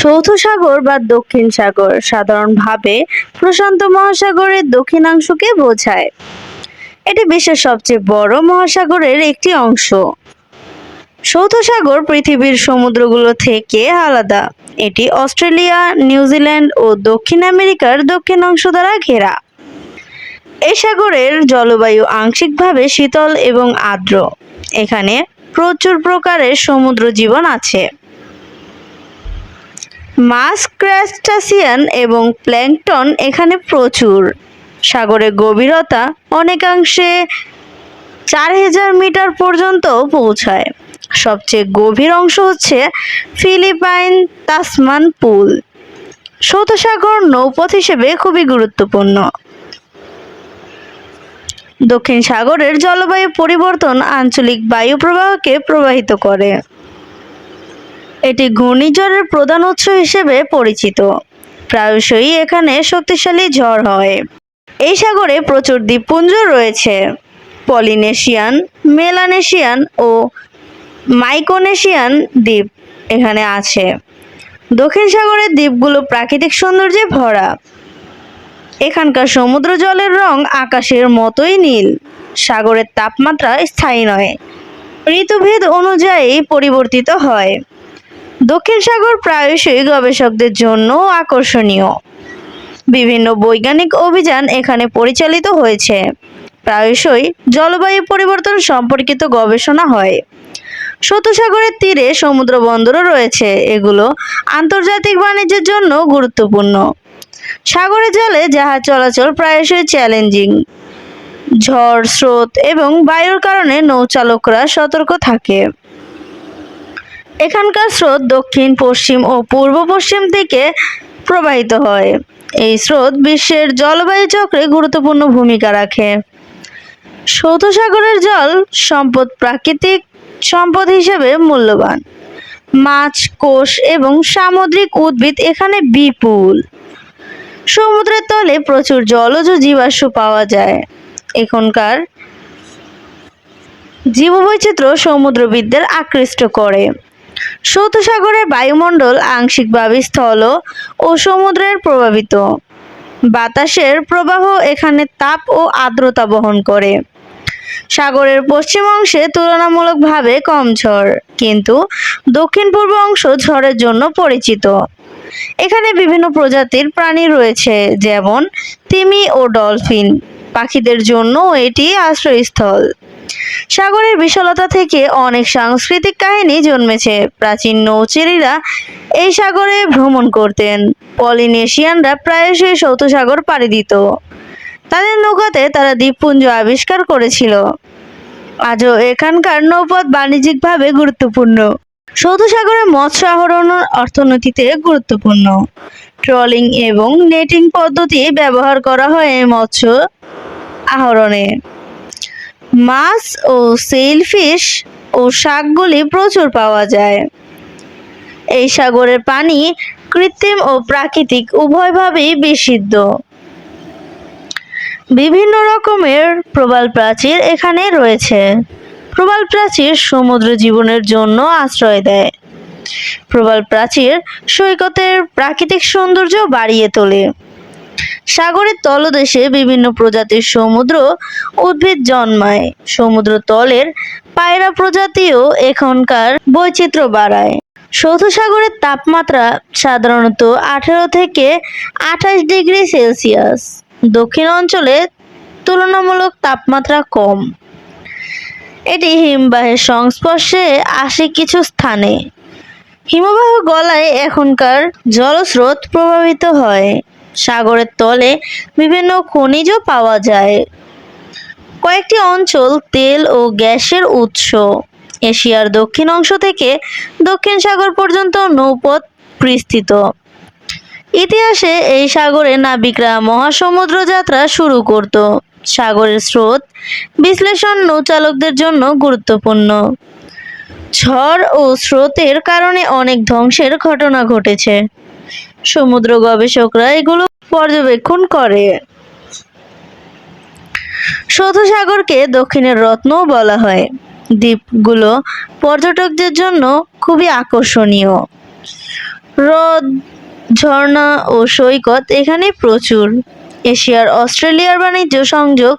সৌথ সাগর বা দক্ষিণ সাগর সাধারণভাবে প্রশান্ত মহাসাগরের দক্ষিণাংশকে বোঝায়। এটি বিশ্বের সবচেয়ে বড় মহাসাগরের একটি অংশ। সৌথ সাগর পৃথিবীর সমুদ্রগুলো থেকে আলাদা। এটি অস্ট্রেলিয়া নিউজিল্যান্ড ও দক্ষিণ আমেরিকার দক্ষিণ অংশ দ্বারা ঘেরা। এই সাগরের জলবায়ু আংশিকভাবে শীতল এবং আর্দ্র। এখানে প্রচুর প্রকারের সমুদ্র জীবন আছে। মাছ ক্র্যাস্টাসিয়ান এবং প্ল্যাঙ্কটন এখানে প্রচুর। সাগরের গভীরতা অনেকাংশে চার হাজার মিটার পর্যন্ত পৌঁছায়। সবচেয়ে গভীর অংশ হচ্ছে ফিলিপাইন তাসমান পুল। সৌথ সাগর নৌপথ হিসেবে খুবই গুরুত্বপূর্ণ। দক্ষিণ সাগরের জলবায়ু পরিবর্তন আঞ্চলিক বায়ু প্রবাহকে প্রবাহিত করে। এটি ঘূর্ণিঝড়ের প্রধান উৎস হিসেবে পরিচিত। প্রায়শই এখানে শক্তিশালী ঝড় হয়। এই সাগরে প্রচুর দ্বীপপুঞ্জ রয়েছে। পলিনেশিয়ান, মেলানেশিয়ান ও মাইকোনেশিয়ান দ্বীপ এখানে আছে। দক্ষিণ সাগরের দ্বীপগুলো প্রাকৃতিক সৌন্দর্যে ভরা। এখানকার সমুদ্র জলের রং আকাশের মতোই নীল। সাগরের তাপমাত্রা স্থায়ী নয়। ঋতুভেদ অনুযায়ী পরিবর্তিত হয়। দক্ষিণ সাগর প্রায়শই গবেষকদের জন্য আকর্ষণীয়। বিভিন্ন বৈজ্ঞানিক অভিযান এখানে পরিচালিত হয়েছে। প্রায়শই জলবায়ু পরিবর্তন সম্পর্কিত গবেষণা হয়। সাগরের তীরে সমুদ্র বন্দরও রয়েছে। এগুলো আন্তর্জাতিক বাণিজ্যের জন্য গুরুত্বপূর্ণ। সাগরের জলে জাহাজ চলাচল প্রায়শই চ্যালেঞ্জিং। ঝড়, স্রোত এবং বায়ুর কারণে নৌচালকরা সতর্ক থাকে। এখানকার স্রোত দক্ষিণ, পশ্চিম ও পূর্ব পশ্চিম দিকে প্রবাহিত হয়। এই স্রোত বিশ্বের জলবায়ু চক্রে গুরুত্বপূর্ণ ভূমিকা রাখে। সৌথ সাগরের জল সম্পদ প্রাকৃতিক সম্পদ হিসেবে মূল্যবান। মাছ, কোষ এবং সামুদ্রিক উদ্ভিদ এখানে বিপুল। সমুদ্রের তলে প্রচুর জলজ জীবাশ্ম পাওয়া যায়। এখানকার জীববৈচিত্র্য সমুদ্রবিদদের আকৃষ্ট করে। সাগরের বায়ুমণ্ডল আংশিকভাবে স্থল ও সমুদ্রের প্রভাবিত। বাতাসের প্রবাহ এখানে তাপ ও আর্দ্রতা বহন করে। সাগরের পশ্চিম অংশে তুলনামূলকভাবে কম ঝড়, কিন্তু দক্ষিণ পূর্ব অংশ ঝড়ের জন্য পরিচিত। এখানে বিভিন্ন প্রজাতির প্রাণী রয়েছে, যেমন তিমি ও ডলফিন। পাখিদের জন্য এটি আশ্রয়স্থল। সাগরের বিশালতা থেকে অনেক সাংস্কৃতিক কাহিনী জন্মেছে। প্রাচীন নৌচেরিরা এই সাগরে ভ্রমণ করতেন। পলিনেশিয়ানরা প্রায়শই সৌথ সাগর পাড়ি দিত। তাদের নৌকাতে তারা দ্বীপপুঞ্জ আবিষ্কার করেছিল। আজও এখানকার নৌপথ বাণিজ্যিকভাবে গুরুত্বপূর্ণ। সৌথ সাগরে মৎস্য আহরণ অর্থনীতিতে গুরুত্বপূর্ণ। ট্রলিং এবং নেটিং পদ্ধতি ব্যবহার করা হয় মৎস্য আহরণে। মাছ ও সেলফিশ ও শাকগুলি প্রচুর পাওয়া যায়। এই সাগরের পানি কৃত্রিম ও প্রাকৃতিক উভয়ভাবেই বিশুদ্ধ। বিভিন্ন রকমের প্রবাল প্রাচীর এখানে রয়েছে। প্রবাল প্রাচীর সমুদ্র জীবনের জন্য আশ্রয় দেয়। প্রবাল প্রাচীর সৈকতের প্রাকৃতিক সৌন্দর্য বাড়িয়ে তোলে। সাগরের তলদেশে বিভিন্ন প্রজাতির সমুদ্র উদ্ভিদ জন্মায়। সমুদ্র তলের পায়রা প্রজাতিও এখনকার বৈচিত্র্য বাড়ায়। সৌথ সাগরের তাপমাত্রা সাধারণত আঠেরো থেকে আঠাশ ডিগ্রি সেলসিয়াস। দক্ষিণ অঞ্চলে তুলনামূলক তাপমাত্রা কম। এটি হিমবাহের সংস্পর্শে আসে কিছু স্থানে। হিমবাহ গলায় এখনকার জলস্রোত প্রভাবিত হয়। সাগরের তলে বিভিন্ন খনিজ পাওয়া যায়। কয়েকটি অঞ্চল তেল ও গ্যাসের উৎস। এশিয়ার দক্ষিণ অংশ থেকে দক্ষিণ সাগর পর্যন্ত নৌপথ বিস্তৃত। ইতিহাসে এই সাগরে নাবিকরা মহাসমুদ্র যাত্রা শুরু করত। সাগরের স্রোত বিশ্লেষণ নৌচালকদের জন্য গুরুত্বপূর্ণ। ঝড় ও স্রোতের কারণে অনেক ধ্বংসের ঘটনা ঘটেছে। সমুদ্র গবেষকরা এগুলো পর্যবেক্ষণ করে। সৌথ সাগরকে দক্ষিণের রত্নও বলা হয়। দ্বীপগুলো পর্যটকদের জন্য খুবই আকর্ষণীয়। হ্রদ, ঝর্ণা ও সৈকত এখানে প্রচুর। এশিয়ার অস্ট্রেলিয়ার বাণিজ্য সংযোগ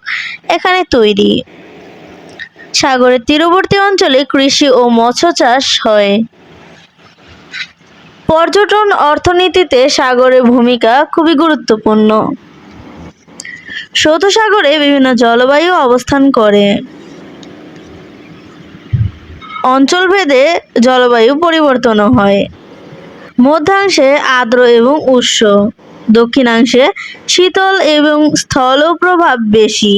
এখানে তৈরি। সাগরের তীরবর্তী অঞ্চলে কৃষি ও মৎস্য চাষ হয়। পর্যটন অর্থনীতিতে সাগরের ভূমিকা খুবই গুরুত্বপূর্ণ। সৌথ সাগরে বিভিন্ন জলবায়ু অবস্থান করে। অঞ্চলভেদে জলবায়ু পরিবর্তনও হয়। মধ্যাংশে আর্দ্র এবং উষ্ণ, দক্ষিণাংশে শীতল এবং স্থল প্রভাব বেশি।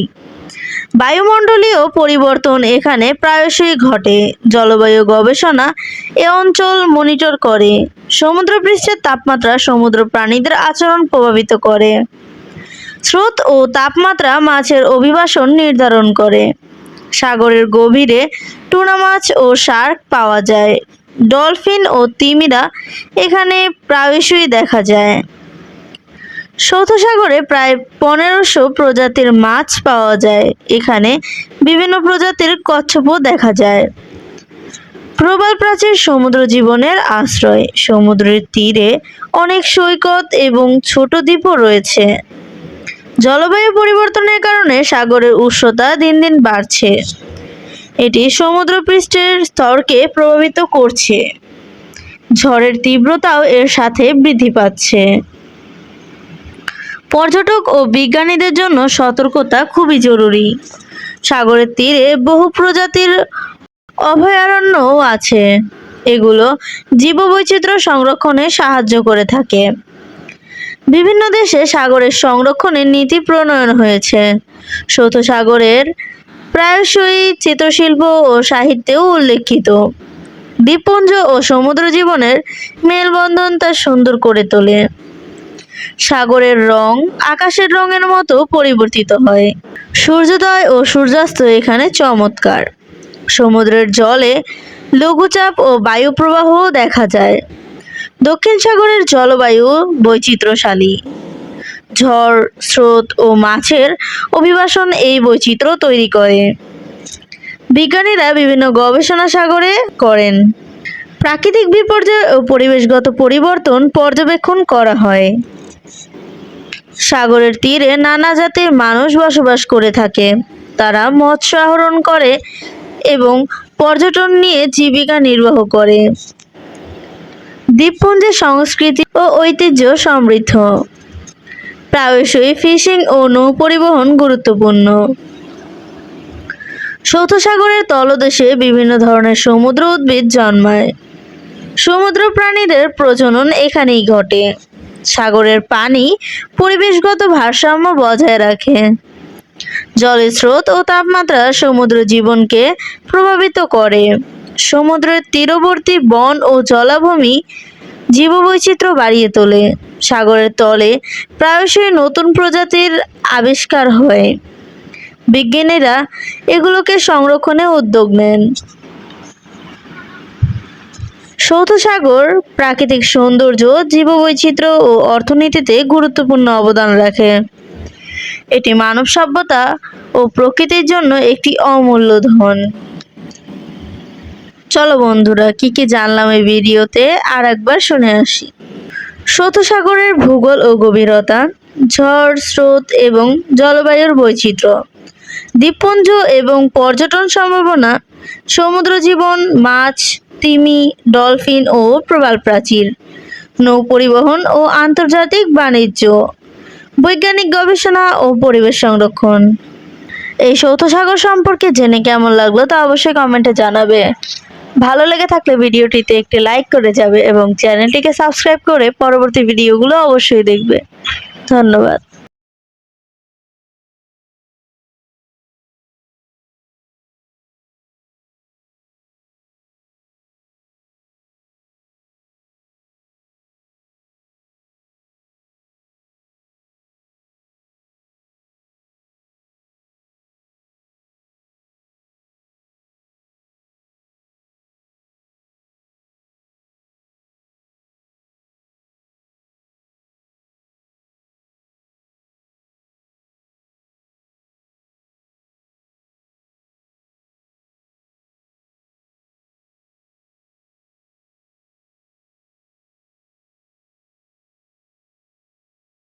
বায়ুমণ্ডলীয় পরিবর্তন এখানে প্রায়শই ঘটে। জলবায়ু গবেষণা এ অঞ্চল মনিটর করে। সমুদ্রপৃষ্ঠের তাপমাত্রা সমুদ্র প্রাণীদের আচরণ প্রভাবিত করে। স্রোত ও তাপমাত্রা মাছের অভিবাসন নির্ধারণ করে। সাগরের গভীরে টুনা মাছ ও শার্ক পাওয়া যায়। ডলফিন ও তিমিরা এখানে প্রায়শই দেখা যায়। সৌথ সাগরে প্রায় পনেরোশো প্রজাতির মাছ পাওয়া যায়। এখানে বিভিন্ন প্রজাতির কচ্ছপও দেখা যায়। প্রবাল প্রাচীর সমুদ্র জীবনের আশ্রয়। সমুদ্রের তীরে অনেক সৈকত এবং ছোট দ্বীপও রয়েছে। জলবায়ু পরিবর্তনের কারণে সাগরের উষ্ণতা দিন দিন বাড়ছে। এটি সমুদ্রপৃষ্ঠের স্তরকে প্রভাবিত করছে। ঝড়ের তীব্রতাও এর সাথে বৃদ্ধি পাচ্ছে। পর্যটক ও বিজ্ঞানীদের জন্য সতর্কতা খুবই জরুরি। সাগরের তীরে বহু প্রজাতির অভয়ারণ্যও আছে। এগুলো জীববৈচিত্র্য সংরক্ষণে সাহায্য করে থাকে। বিভিন্ন দেশে সাগরের সংরক্ষণের নীতি প্রণয়ন হয়েছে। সৌথ সাগরের প্রায়শই চিত্রশিল্প ও সাহিত্যেও উল্লেখিত। দ্বীপপুঞ্জ ও সমুদ্র জীবনের মেলবন্ধন তা সুন্দর করে তোলে। সাগরের রং আকাশের রঙের মতো পরিবর্তিত হয়। সূর্যোদয় ও সূর্যাস্ত এখানে চমৎকার। সমুদ্রের জলে লঘুচাপ ও বায়ু প্রবাহও দেখা যায়। দক্ষিণ সাগরের জলবায়ু বৈচিত্র্যশালী। ঝড়, স্রোত ও মাছের অভিবাসন এই বৈচিত্র্য তৈরি করে। বিজ্ঞানীরা বিভিন্ন গবেষণা সাগরে করেন। প্রাকৃতিক বিপর্যয় ও পরিবেশগত পরিবর্তন পর্যবেক্ষণ করা হয়। সাগরের তীরে নানা জাতির মানুষ বসবাস করে থাকে। তারা মৎস্য আহরণ করে এবং পর্যটন নিয়ে জীবিকা নির্বাহ করে। দ্বীপপুঞ্জের সংস্কৃতি ও ঐতিহ্য সমৃদ্ধ। প্রায়শই ফিশিং ও নৌ পরিবহন গুরুত্বপূর্ণ। সৌথ সাগরের তলদেশে বিভিন্ন ধরনের সমুদ্র উদ্ভিদ জন্মায়। সমুদ্র প্রাণীদের প্রজনন এখানেই ঘটে। সাগরের পানি পরিবেশগত ভারসাম্য বজায় রাখে। জলের স্রোত ও তাপমাত্রা সমুদ্র জীবনকে প্রভাবিত করে। সমুদ্রের তীরবর্তী বন ও জলাভূমি জীববৈচিত্র্য বাড়িয়ে তোলে। সাগরের তলে প্রায়শই নতুন প্রজাতির আবিষ্কার হয়। বিজ্ঞানীরা এগুলোকে সংরক্ষণে উদ্যোগ নেন। সৌথ সাগর প্রাকৃতিক সৌন্দর্য, জীববৈচিত্র্য ও অর্থনীতিতে গুরুত্বপূর্ণ অবদান রাখে। এটি মানব সভ্যতা ও প্রকৃতির জন্য একটি অমূল্য ধন। চলো বন্ধুরা, কি কি জানলাম এই ভিডিওতে আর একবার শুনে আসি। সৌথ সাগরের ভূগোল ও গভীরতা, ঝড়, স্রোত এবং জলবায়ুর বৈচিত্র্য, দ্বীপপুঞ্জ এবং পর্যটন সম্ভাবনা সমুদ্র জীবন মাছ তিমি, ডলফিন ও প্রবাল প্রাচীর, নৌ পরিবহন ও আন্তর্জাতিক বাণিজ্য, বৈজ্ঞানিক গবেষণা ও পরিবেশ সংরক্ষণ। এই সৌথ সাগর সম্পর্কে জেনে কেমন লাগল তা অবশ্যই কমেন্টে জানাবে। ভালো লেগে থাকলে ভিডিওটিতে একটি লাইক করে যাবে এবং চ্যানেলটিকে সাবস্ক্রাইব করে পরবর্তী ভিডিওগুলো অবশ্যই দেখবে। ধন্যবাদ।